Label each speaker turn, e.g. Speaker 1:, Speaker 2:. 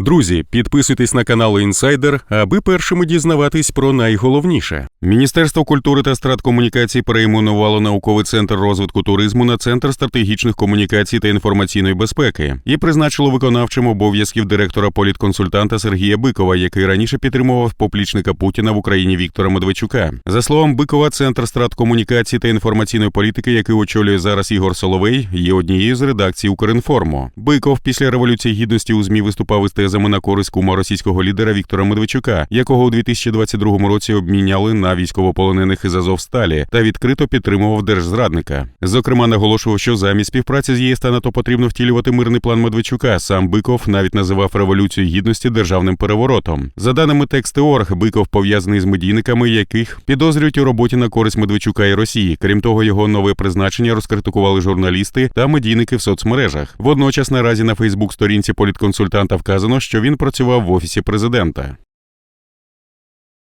Speaker 1: Друзі, підписуйтесь на канал Інсайдер, аби першими дізнаватись про найголовніше. Міністерство культури та страткомунікацій перейменувало науковий центр розвитку туризму на центр стратегічних комунікацій та інформаційної безпеки і призначило виконавчим обов'язків директора політконсультанта Сергія Бикова, який раніше підтримував поплічника Путіна в Україні Віктора Медведчука. За словом Бикова, центр страткомунікацій та інформаційної політики, який очолює зараз Ігор Соловей, є однією з редакцій Укрінформу. Биков після революції гідності у змі виступав із тезами на користь кума російського лідера Віктора Медведчука, якого у 2022 році обміняли на військовополонених із Азовсталі та відкрито підтримував держзрадника. Зокрема, наголошував, що замість співпраці з ЄС та НАТО потрібно втілювати мирний план Медведчука. Сам Биков навіть називав революцію гідності державним переворотом. За даними тексти.орг, Биков пов'язаний з медійниками, яких підозрюють у роботі на користь Медведчука і Росії. Крім того, його нове призначення розкритикували журналісти та медійники в соцмережах. Водночас наразі на Фейсбук сторінці політконсультанта вказано, що він працював в офісі президента.